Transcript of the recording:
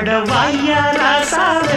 அடவாயா ராசாவா